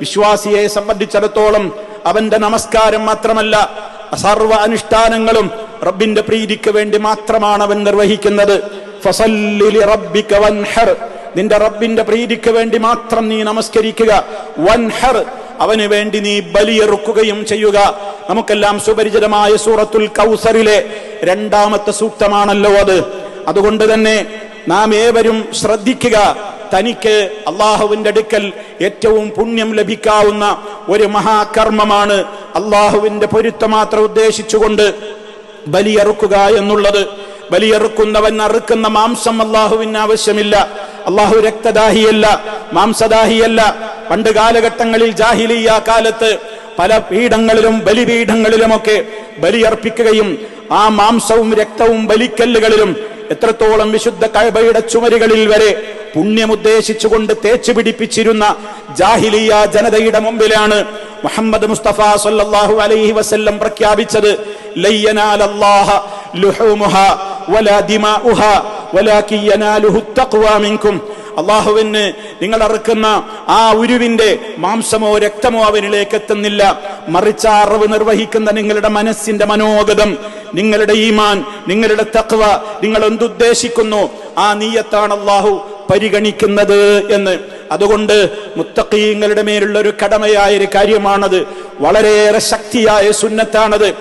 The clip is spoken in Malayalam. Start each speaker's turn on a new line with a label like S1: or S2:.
S1: വിശ്വാസിയെ സംബന്ധിച്ചിടത്തോളം അവന്റെ നമസ്കാരം മാത്രമല്ല സർവ അനുഷ്ഠാനങ്ങളും റബ്ബിന്റെ പ്രീതിക്ക് വേണ്ടി മാത്രമാണ് അവൻ നിർവഹിക്കുന്നത്. നിന്റെ റബ്ബിന്റെ പ്രീതിക്ക് വേണ്ടി മാത്രം നീ നമസ്കരിക്കുക. വൻഹർ. അവന് വേണ്ടി നീ ബലിയെറുക്കുകയും ചെയ്യുക. നമുക്കെല്ലാം സുപരിചിതമായ സൂറത്തുൽ കൗസറിലെ രണ്ടാമത്തെ സൂക്തമാണല്ലോ അത്. അതുകൊണ്ട് തന്നെ നാം ഏവരും ശ്രദ്ധിക്കുക. തനിക്ക് അള്ളാഹുവിന്റെ അടുക്കൽ ഏറ്റവും പുണ്യം ലഭിക്കാവുന്ന ഒരു മഹാകർമ്മമാണ് അള്ളാഹുവിന്റെ പൊരുത്തം മാത്രം ഉദ്ദേശിച്ചുകൊണ്ട് ബലിയറുക്കുക എന്നുള്ളത്. ബലിയറുക്കുന്നവൻ അറുക്കുന്ന മാംസം അള്ളാഹുവിന് ആവശ്യമില്ല. അള്ളാഹു രക്തദാഹിയല്ല മാംസദാഹിയല്ല. പണ്ട് കാലഘട്ടങ്ങളിൽ ജാഹിലിയ കാലത്ത് പല പീഠങ്ങളിലും ബലിപീഠങ്ങളിലുമൊക്കെ ബലിയർപ്പിക്കുകയും ആ മാംസവും രക്തവും ബലിക്കല്ലുകളിലും എത്രത്തോളം വിശുദ്ധ കഴബയുടെ ചുമരുകളിൽ വരെ പുണ്യമുദ്ദേശിച്ചുകൊണ്ട് തേച്ചു പിടിപ്പിച്ചിരുന്ന ജാഹിലിയ ജനതയുടെ മുമ്പിലാണ് മുഹമ്മദ് മുസ്തഫ സല്ലല്ലാഹു അലൈഹി വസല്ലം പ്രഖ്യാപിച്ചത് ലയ്യനാലല്ലാഹ ലുഹൂമുഹ വലാ ദിമാഉഹ വലാകിൻ യനാലുഹു തഖ്വ അള്ളാഹുവിന് നിങ്ങൾ അറുക്കുന്ന ആ ഉരുവിന്റെ മാംസമോ രക്തമോ അവനിലേക്ക് എത്തുന്നില്ല. മറിച്ച് അറിവ് നിർവഹിക്കുന്ന നിങ്ങളുടെ മനസ്സിന്റെ മനോഗതം നിങ്ങളുടെ ഈമാൻ നിങ്ങളുടെ തക്വ നിങ്ങൾ എന്തുദ്ദേശിക്കുന്നു ആ നീയത്താണ് അള്ളാഹു പരിഗണിക്കുന്നത് എന്ന്. അതുകൊണ്ട് മുത്തക്കീങ്ങളുടെ മേലുള്ള ഒരു കടമയായ ഒരു കാര്യമാണത്. വളരെയേറെ ശക്തിയായ സുന്നത്താണത്.